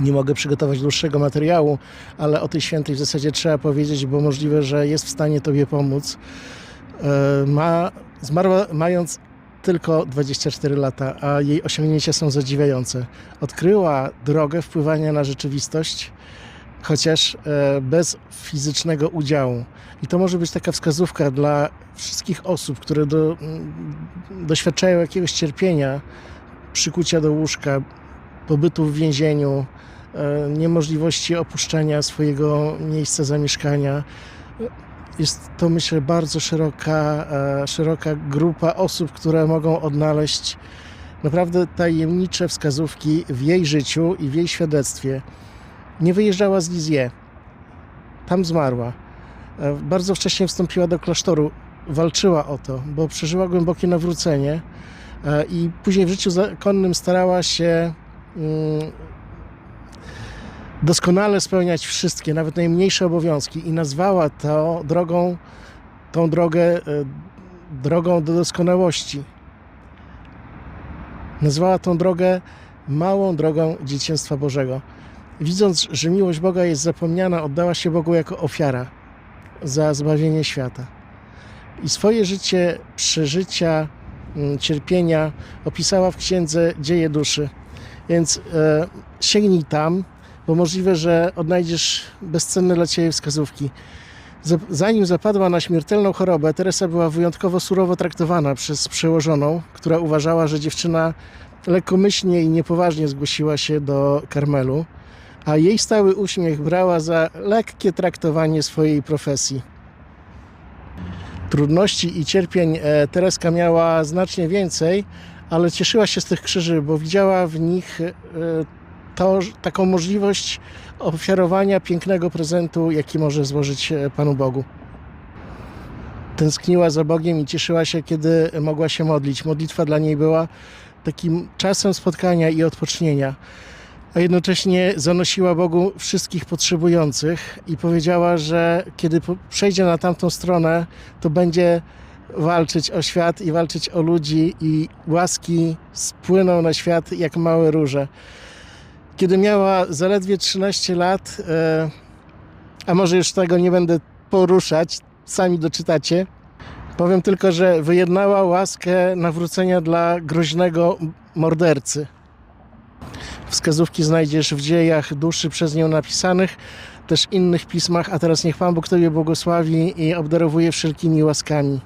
Nie mogę przygotować dłuższego materiału, ale o tej świętej w zasadzie trzeba powiedzieć, bo możliwe, że jest w stanie Tobie pomóc. E, Ma, zmarła mając tylko 24 lata, a jej osiągnięcia są zadziwiające. Odkryła drogę wpływania na rzeczywistość, chociaż e, bez fizycznego udziału. I to może być taka wskazówka dla wszystkich osób, które do, doświadczają jakiegoś cierpienia, przykucia do łóżka, pobytu w więzieniu, e, niemożliwości opuszczenia swojego miejsca zamieszkania. Jest to, myślę, bardzo szeroka, e, szeroka grupa osób, które mogą odnaleźć naprawdę tajemnicze wskazówki w jej życiu i w jej świadectwie. Nie wyjeżdżała z Lizie. Tam zmarła. E, Bardzo wcześnie wstąpiła do klasztoru. Walczyła o to, bo przeżyła głębokie nawrócenie i później w życiu zakonnym starała się doskonale spełniać wszystkie, nawet najmniejsze obowiązki i nazwała to drogą, tą drogę e, drogą do doskonałości. Nazwała tą drogę małą drogą dzieciństwa Bożego. Widząc, że miłość Boga jest zapomniana, oddała się Bogu jako ofiara za zbawienie świata. I swoje życie, przeżycia, mm, cierpienia opisała w księdze Dzieje Duszy. Więc e, sięgnij tam, bo możliwe, że odnajdziesz bezcenne dla Ciebie wskazówki. Za- Zanim zapadła na śmiertelną chorobę, Teresa była wyjątkowo surowo traktowana przez przełożoną, która uważała, że dziewczyna lekkomyślnie i niepoważnie zgłosiła się do Karmelu, a jej stały uśmiech brała za lekkie traktowanie swojej profesji. Trudności i cierpień e, Tereska miała znacznie więcej, ale cieszyła się z tych krzyży, bo widziała w nich e, to, taką możliwość ofiarowania pięknego prezentu, jaki może złożyć e, Panu Bogu. Tęskniła za Bogiem i cieszyła się, kiedy mogła się modlić. Modlitwa dla niej była takim czasem spotkania i odpocznienia, a jednocześnie zanosiła Bogu wszystkich potrzebujących i powiedziała, że kiedy przejdzie na tamtą stronę, to będzie walczyć o świat i walczyć o ludzi i łaski spłyną na świat jak małe róże kiedy miała zaledwie 13 lat, e, a może już tego nie będę poruszać, sami doczytacie. Powiem tylko, że wyjednała łaskę nawrócenia dla groźnego mordercy. Wskazówki znajdziesz w dziejach duszy przez nią napisanych, też innych pismach, a teraz niech Pan Bóg Tobie błogosławi i obdarowuje wszelkimi łaskami.